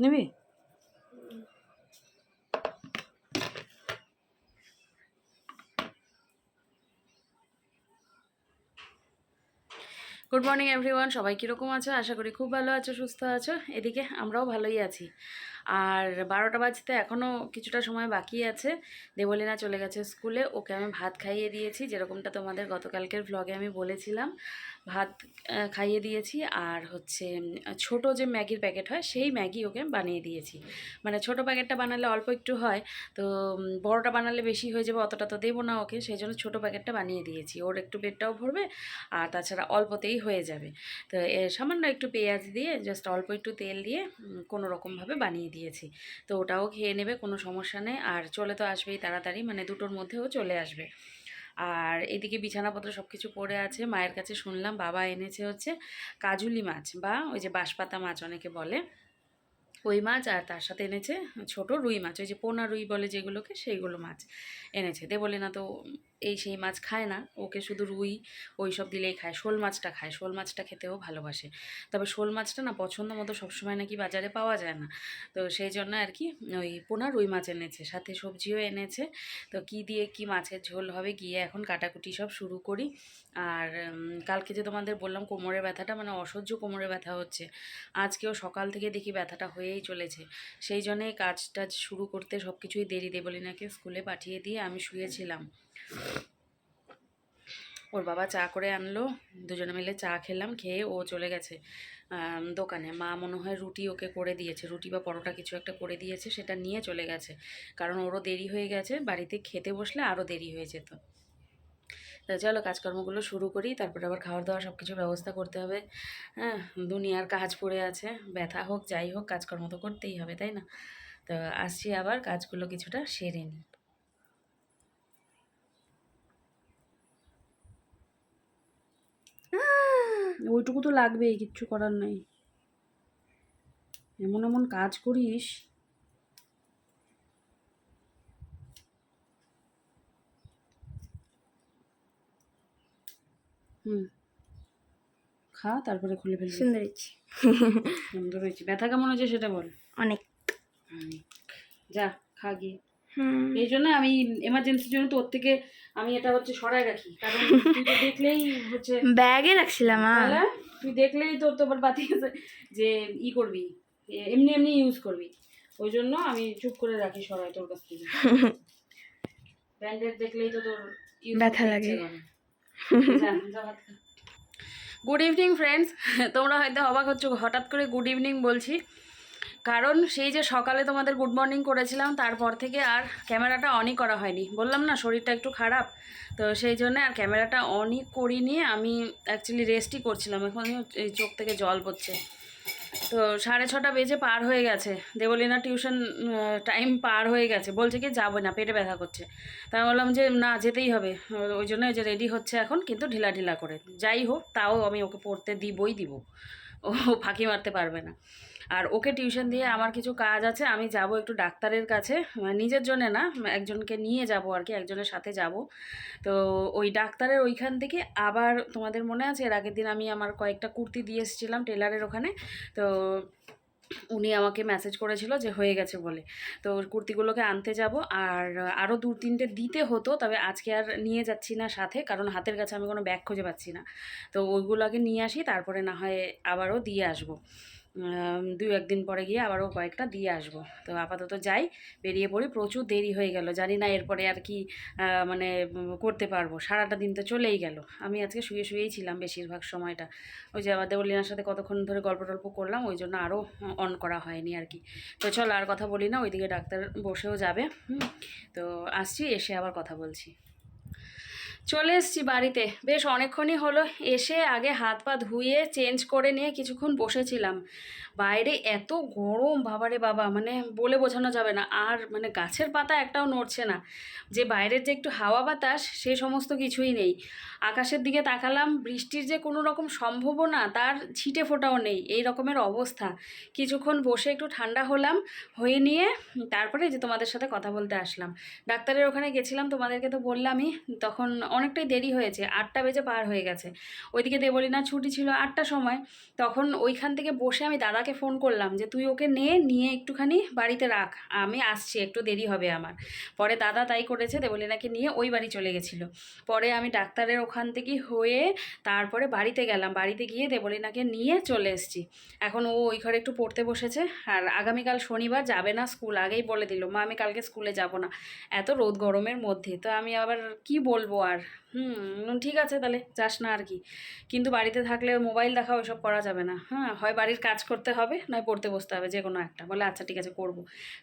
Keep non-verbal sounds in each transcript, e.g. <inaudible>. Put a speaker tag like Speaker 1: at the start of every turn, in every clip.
Speaker 1: নিবি? Good morning everyone সবাই কীরকম আছো? আশা করি খুব ভালো আছো, সুস্থ আছো। এদিকে আমরাও ভালোই আছি। আর বারোটা বাজতে এখনও কিছুটা সময় বাকি আছে। দেবলীনা চলে গেছে স্কুলে, ওকে আমি ভাত খাইয়ে দিয়েছি, যেরকমটা তোমাদের গতকালকের ভ্লগে আমি বলেছিলাম। ভাত খাইয়ে দিয়েছি, আর হচ্ছে ছোট যে ম্যাগির প্যাকেট হয়, সেই ম্যাগি ওকে বানিয়ে দিয়েছি। মানে ছোট প্যাকেটটা বানালে অল্প একটু হয়, তো বড়টা বানালে বেশি হয়ে যাবে, অতটা তো দেবো না ওকে, সেই জন্য ছোটো প্যাকেটটা বানিয়ে দিয়েছি। ওর একটু পেটটাও ভরবে, আর তাছাড়া অল্পতেই হয়ে যাবে। তো সামান্য একটু পেঁয়াজ দিয়ে জাস্ট অল্প একটু তেল দিয়ে কোনো রকমভাবে বানিয়ে দিয়েছি। তো ওটাও খেয়ে নেবে, কোনো সমস্যা নেই। আর চলে তো আসবেই তাড়াতাড়ি মানে দুটোর মধ্যেও চলে আসবে। আর এদিকে বিছানাপত্র সব কিছু পড়ে আছে। মায়ের কাছে শুনলাম, বাবা এনেছে হচ্ছে কাজুলি মাছ বা ওই যে বাঁশপাতা মাছ অনেকে বলে। ওই মাছ আর তার সাথে এনেছে ছোট রুই মাছ, ওই যে পোনা রুই বলে যেগুলোকে সেইগুলো মাছ এনেছে। দে বলে, না তো এই সেই মাছ খায় না, ওকে শুধু রুই ওই সব দিলেই খায়, শোল মাছটা খায়, শোল মাছটা খেতেও ভালোবাসে। তবে শোল মাছটা না পছন্দ মতো সবসময় নাকি বাজারে পাওয়া যায় না। তো সেই জন্য আর কি ওই পোনা রুই মাছ এনেছে, সাথে সবজিও এনেছে। তো কি দিয়ে কি মাছের ঝোল হবে গিয়ে এখন কাটাকুটি সব শুরু করি। আর কালকে যে তোমাদের বললাম কোমরের ব্যথাটা মানে অসহ্য কোমরে ব্যথা হচ্ছে। আজকেও সকাল থেকে দেখি ব্যথাটা হয়েই চলেছে। সেই জন্যে কাজ টাজ শুরু করতে সব কিছুই দেরি দেবলিনাকে স্কুলে পাঠিয়ে দিয়ে আমি শুয়েছিলাম। ওর বাবা চা করে আনলো, দুজনে মিলে চা খেলাম, খেয়ে ও চলে গেছে দোকানে। মা মনে হয় রুটি ওকে করে দিয়েছে, রুটি বা পরোটা কিছু একটা করে দিয়েছে, সেটা নিয়ে চলে গেছে। কারণ ওরও দেরি হয়ে গেছে, বাড়িতে খেতে বসলে আরও দেরি হয়ে যেত। তা চলো কাজকর্মগুলো শুরু করি, তারপরে আবার খাওয়ার দাওয়ার সব কিছু ব্যবস্থা করতে হবে। হ্যাঁ দুনিয়ার কাজ পড়ে আছে, ব্যথা হোক, যাই হোক, কাজকর্ম তো করতেই হবে, তাই না? তো আসছি আবার, কাজগুলো কিছুটা সেরে নিই। ওইটুকু তো লাগবেই, কিচ্ছু করার নাই। এমন এমন কাজ করিস হুম। খা তারপরে খুলে ফেলবি।
Speaker 2: সুন্দর হয়েছে।
Speaker 1: সুন্দর হয়েছে। ব্যথা কেমন হয়েছে সেটা বল।
Speaker 2: অনেক।
Speaker 1: যা খা গিয়ে।
Speaker 2: হুম।
Speaker 1: এই জন্য আমি এমার্জেন্সির জন্য তোর থেকে আমি এটা হচ্ছে সরাই রাখি। কারণ তুই তো দেখলেই হচ্ছে
Speaker 2: ব্যাগে রাখছিলাম
Speaker 1: তুই দেখলেই তোর তোমার বাতি আছে যে ই করবি এমনি এমনি ইউজ করবি। ওই জন্য আমি চুপ করে রাখি সরাই তোর কাছ থেকে। <laughs> ব্যান্ডেড দেখলেই তো তোর
Speaker 2: ব্যথা লাগে।
Speaker 1: গুড ইভিনিং ফ্রেন্ডস তোমরা হয়তো অবাক হচ্ছ, হঠাৎ করে গুড ইভিনিং বলছি। কারণ সেই যে সকালে তোমাদের গুড মর্নিং করেছিলাম, তারপর থেকে আর ক্যামেরাটা অনই করা হয়নি। বললাম না, শরীরটা একটু খারাপ, তো সেই জন্য আর ক্যামেরাটা অনই করিনি। আমি অ্যাকচুয়ালি রেস্টই করছিলাম। এখন চোখ থেকে জল পড়ছে। তো সাড়ে ছটা বেজে পার হয়ে গেছে। দেবলীনা টিউশন টাইম পার হয়ে গেছে। বলছে কি, যাব না, পেটে ব্যথা করছে। তাই বললাম যে, না, যেতেই হবে। ওই জন্য যে রেডি হচ্ছে এখন, কিন্তু ঢিলা ঢিলা করে। যাই হোক, তাও আমি ওকে পড়তে দিবই দিব। ও ফাঁকি মারতে পারবে না। আর ওকে টিউশন দিয়ে আমার কিছু কাজ আছে, আমি যাব একটু ডাক্তারের কাছে। মানে নিজের জন্যে না, একজনকে নিয়ে যাব আর কি, একজনের সাথে যাব। তো ওই ডাক্তারের ওইখান থেকে আবার তোমাদের মনে আছে, এর আগের দিন আমি আমার কয়েকটা কুর্তি দিয়ে এসেছিলাম টেলারের ওখানে। তো উনি আমাকে মেসেজ করেছিল যে হয়ে গেছে বলে। তো কুর্তিগুলোকে আনতে যাব আর আরও দু তিনটে দিতে হতো, তবে আজকে আর নিয়ে যাচ্ছি না সাথে, কারণ হাতের কাছে আমি কোনো ব্যাগ খুঁজে পাচ্ছি না। তো ওইগুলো আগে নিয়ে আসি, তারপরে না হয় আবারও দিয়ে আসব। দুই একদিন পরে গিয়ে আবারও কয়েকটা দিয়ে আসব। তো আপাতত যাই, বেরিয়ে পড়ি। প্রচুর দেরি হয়ে গেল। জানি না এরপরে আর কি মানে করতে পারব। সারাটা দিন তো চলেই গেল। আমি আজকে শুয়ে শুয়েই ছিলাম বেশিরভাগ সময়টা। ওই যে আবার দেবলিনার সাথে কতক্ষণ ধরে গল্প টল্প করলাম, ওই জন্য আরও অন করা হয়নি আর কি। তো চল আর কথা বলি না, ওইদিকে ডাক্তার বসেও যাবে। তো আসছি, এসে আবার কথা বলছি। চলে এসেছি বাড়িতে। বেশ অনেকক্ষণই হলো, এসে আগে হাত পা ধুয়ে চেঞ্জ করে নিয়ে কিছুক্ষণ বসেছিলাম। বাইরে এত গরম, বাবারে বাবা মানে বলে বোঝানো যাবে না। আর মানে গাছের পাতা একটাও নড়ছে না। যে বাইরের যে একটু হাওয়া বাতাস, সে সমস্ত কিছুই নেই। আকাশের দিকে তাকালাম, বৃষ্টির যে কোনো রকম সম্ভাবনা, তার ছিটে ফোটাও নেই। এই রকমের অবস্থা। কিছুক্ষণ বসে একটু ঠান্ডা হলাম, হয়ে নিয়ে তারপরে যে তোমাদের সাথে কথা বলতে আসলাম। ডাক্তারের ওখানে গেছিলাম, তোমাদেরকে তো বললামই, তখন অনেকটাই দেরি হয়েছে, আটটা বেজে পার হয়ে গেছে। ওইদিকে দেবলিনা ছুটি ছিল আটটার সময়, তখন ওইখান থেকে বসে আমি দাদাকে ফোন করলাম যে, তুই ওকে নে, নিয়ে একটুখানি বাড়িতে রাখ, আমি আসছি, একটু দেরি হবে আমার। পরে দাদা তাই করেছে, দেবলিনাকে নিয়ে ওই বাড়ি চলে গেছিল। পরে আমি ডাক্তারের ওখান থেকে হয়ে তারপরে বাড়িতে গেলাম, বাড়িতে গিয়ে দেবলিনাকে নিয়ে চলে এসেছি। এখন ও ওই ঘরে একটু পড়তে বসেছে, আর আগামীকাল শনিবার যাবে না স্কুল, আগেই বলে দিল, মা, আমি কালকে স্কুলে যাব না। এত রোদ গরমের মধ্যে, তো আমি আবার কি বলব আর? হুম ঠিক আছে তাহলে, যাস না আর কি। কিন্তু বাড়িতে থাকলে মোবাইল দেখা ওইসব করা যাবে না। হ্যাঁ হয় বাড়ির কাজ করতে হবে, নয় পড়তে বসতে হবে, যে কোনো একটা। বলে আচ্ছা ঠিক আছে, করব।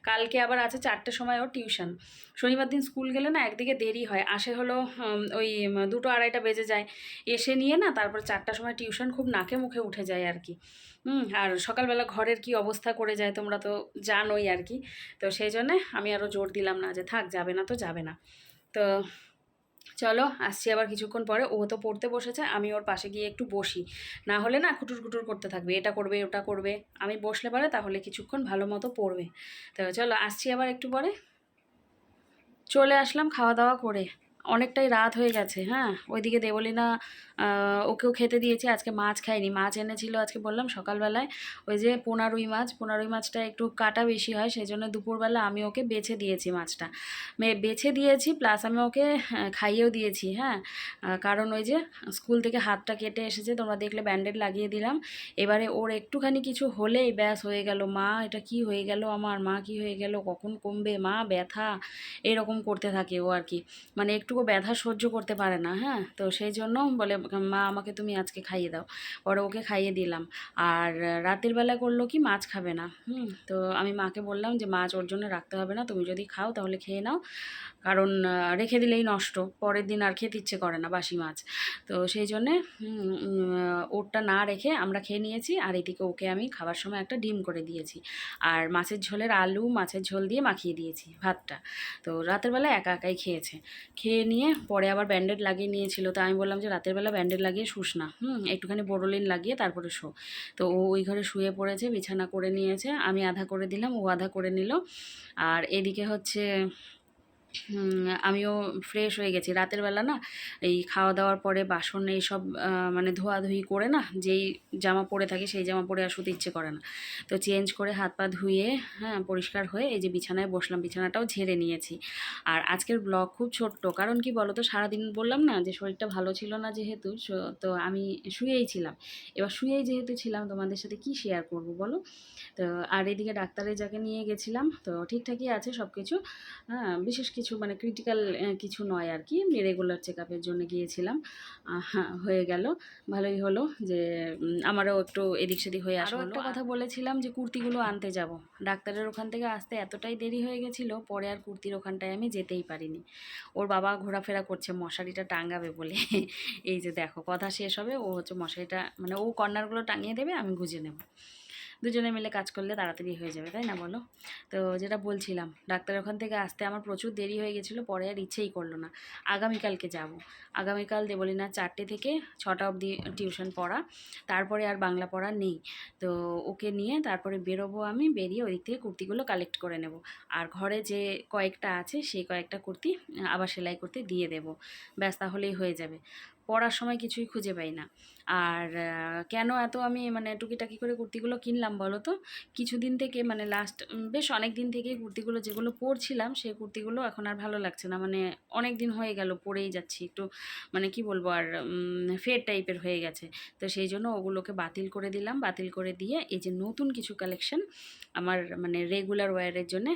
Speaker 1: কালকে আবার আছে চারটের সময় ওর টিউশন। শনিবার দিন স্কুল গেলে না একদিকে দেরি হয়। আসে হলো ওই দুটো আড়াইটা বেজে যায়। এসে নিয়ে না তারপর চারটার সময় টিউশন খুব নাকে মুখে উঠে যায় আর কি। হুম, আর সকালবেলা ঘরের কি অবস্থা করে যায় তোমরা তো জানোই আর কি। তো সেই জন্যে আমি আরও জোর দিলাম না যে, থাক, যাবে না তো যাবে না। তো চলো, আসছি আবার কিছুক্ষণ পরে। ও তো পড়তে বসেছে, আমি ওর পাশে গিয়ে একটু বসি। না হলে না খুটুর খুটুর করতে থাকবে, এটা করবে, ওটা করবে। আমি বসলে পারে, তাহলে কিছুক্ষণ ভালো মতো পড়বে। তো চলো, আসছি আবার একটু পরে। চলে আসলাম খাওয়া দাওয়া করে। অনেকটাই রাত হয়ে গেছে হ্যাঁ? ওইদিকে দেবলিনা ওকেও খেতে দিয়েছি, আজকে মাছ খাইনি মাছ এনেছিল আজকে বললাম সকালবেলায়, ওই যে পোনারুই মাছ পোনারুই মাছটা একটু কাটা বেশি হয় সেই জন্য দুপুরবেলা আমি ওকে বেছে দিয়েছি মাছটা। বেছে দিয়েছি প্লাস আমি ওকে খাইয়েও দিয়েছি হ্যাঁ? কারণ ওই যে স্কুল থেকে হাতটা কেটে এসেছে, তোমরা দেখলে ব্যান্ডেড লাগিয়ে দিলাম। এবারে ওর একটুখানি কিছু হলেই ব্যাস হয়ে গেল, মা, এটা কি হয়ে গেল আমার? মা কি হয়ে গেল? কখন কমবে? মা, ব্যথা। এরকম করতে থাকে ও আর কি। মানে একটুকু ব্যথা সহ্য করতে পারে না হ্যাঁ? তো সেই জন্য বলে, মা, আমাকে তুমি আজকে খাইয়ে দাও। পরে ওকে খাইয়ে দিলাম। আর রাতের বেলা করল কি, মাছ খাবে না, হুম? তো আমি মাকে বললাম যে, মাছ ওর জন্য রাখতে হবে না, তুমি যদি খাও তাহলে খেয়ে নাও। কারণ রেখে দিলেই নষ্ট, পরের দিন আর খেতে ইচ্ছে করে না বাসি মাছ। তো সেই জন্যে ওরটা না রেখে আমরা খেয়ে নিয়েছি, আর এদিকে ওকে আমি খাবার সময় একটা ডিম করে দিয়েছি। আর মাছের ঝোলের আলু, মাছের ঝোল দিয়ে মাখিয়ে দিয়েছি ভাতটা। তো রাতের বেলা একা একাই খেয়েছে। খেয়ে নিয়ে পরে আবার ব্যান্ডেড লাগিয়ে নিয়েছিল। তো আমি বললাম যে রাতের বেলা ব্যান্ডেড লাগিয়ে শুস না। হুম, একটুখানি বোরোলিন লাগিয়ে তারপরে শো। তো ও ওই ঘরে শুয়ে পড়েছে, বিছানা করে নিয়েছে। আমি আধা করে দিলাম, ও আধা করে নিল। আর এদিকে হচ্ছে আমিও ফ্রেশ হয়ে গেছি। রাতের বেলা না এই খাওয়া দাওয়ার পরে বাসন এইসব মানে ধোয়াধুয়ি করে না যেই জামা পরে থাকে সেই জামা পরে আর শুতে ইচ্ছে করে না। তো চেঞ্জ করে হাত পা ধুয়ে হ্যাঁ পরিষ্কার হয়ে এই যে বিছানায় বসলাম, বিছানাটাও ঝেড়ে নিয়েছি। আর আজকের ব্লগ খুব ছোট্ট, কারণ কি বলো তো সারাদিন বললাম না যে শরীরটা ভালো ছিল না যেহেতু তো আমি শুয়েই ছিলাম। এবার শুয়েই যেহেতু ছিলাম, তোমাদের সাথে কি শেয়ার করব বলো? তো আর এদিকে ডাক্তারের যাকে নিয়ে গেছিলাম, তো ঠিকঠাকই আছে সব কিছু হ্যাঁ বিশেষ মানে ক্রিটিক্যাল কিছু নয় আর কি রেগুলার চেক আপের জন্য গিয়েছিলাম। হ্যাঁ, হয়ে গেল। ভালোই হলো যে আমারও একটু এদিক সেদিক হয়ে আসলো। একটা কথা বলেছিলাম যে কুর্তিগুলো আনতে যাব। ডাক্তারের ওখান থেকে আসতে এতটাই দেরি হয়ে গেছিল পরে আর কুর্তির ওখানটায় আমি যেতেই পারিনি। ওর বাবা ঘোরাফেরা করছে মশারিটা টাঙ্গাবে বলে। এই যে দেখো কথা শেষ হবে ও হচ্ছে মশারিটা মানে ও কর্নারগুলো টাঙিয়ে দেবে আমি গুজে নেব। দুজনে মিলে কাজ করলে তাড়াতাড়ি হয়ে যাবে, তাই না বলো? তো যেটা বলছিলাম, ডাক্তার ওখান থেকে আসতে আমার প্রচুর দেরি হয়ে গেছিল, পরে আর ইচ্ছেই করল না। আগামীকালকে যাব। আগামীকাল দেবলি না চারটে থেকে ছটা অবধি টিউশন পড়া, তারপরে আর বাংলা পড়া নেই। তো ওকে নিয়ে তারপরে বেরোবো আমি, বেরিয়ে ওই দিক থেকে কুর্তিগুলো কালেক্ট করে নেব। আর ঘরে যে কয়েকটা আছে, সেই কয়েকটা কুর্তি আবার সেলাই করতে দিয়ে দেব। ব্যাস, তাহলেই হয়ে যাবে। পড়ার সময় কিছুই খুঁজে পাই না। আর কেন এত আমি মানে টুকিটাকি করে কুর্তিগুলো কিনলাম বলো তো? কিছুদিন থেকে মানে লাস্ট বেশ অনেক দিন থেকেই কুর্তিগুলো যেগুলো পরছিলাম সেই কুর্তিগুলো এখন আর ভালো লাগছে না। মানে অনেক দিন হয়ে গেল, পরেই যাচ্ছি একটু মানে কি বলব আর ফেড টাইপের হয়ে গেছে। তো সেই জন্য ওগুলোকে বাতিল করে দিলাম। বাতিল করে দিয়ে এই যে নতুন কিছু কালেকশন আমার মানে রেগুলার ওয়্যারের জন্য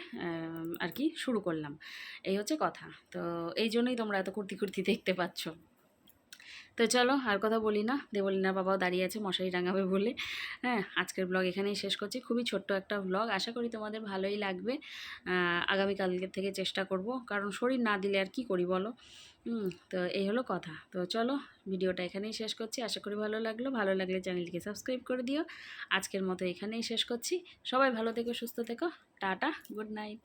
Speaker 1: আর কি শুরু করলাম। এই হচ্ছে কথা। তো এই জন্যই তোমরা এত কুর্তি কুর্তি দেখতে পাচ্ছ। তো চলো আর কথা বলি না। দেবলিনা বাবাও দাঁড়িয়ে আছে মশারি টাঙাবে বলে। হ্যাঁ আজকের ব্লগ এখানেই শেষ করছি। খুবই ছোট্ট একটা ব্লগ আশা করি তোমাদের ভালোই লাগবে। আহ, আগামীকালকের থেকে চেষ্টা করব। কারণ শরীর না দিলে আর কি করি বলো? তো এই হলো কথা। তো চলো ভিডিওটা এখানেই শেষ করছি। আশা করি ভালো লাগল। ভালো লাগলে চ্যানেলটিকে সাবস্ক্রাইব করে দিও। আজকের মতো এখানেই শেষ করছি। সবাই ভালো থেকো সুস্থ থেকো। Tata good night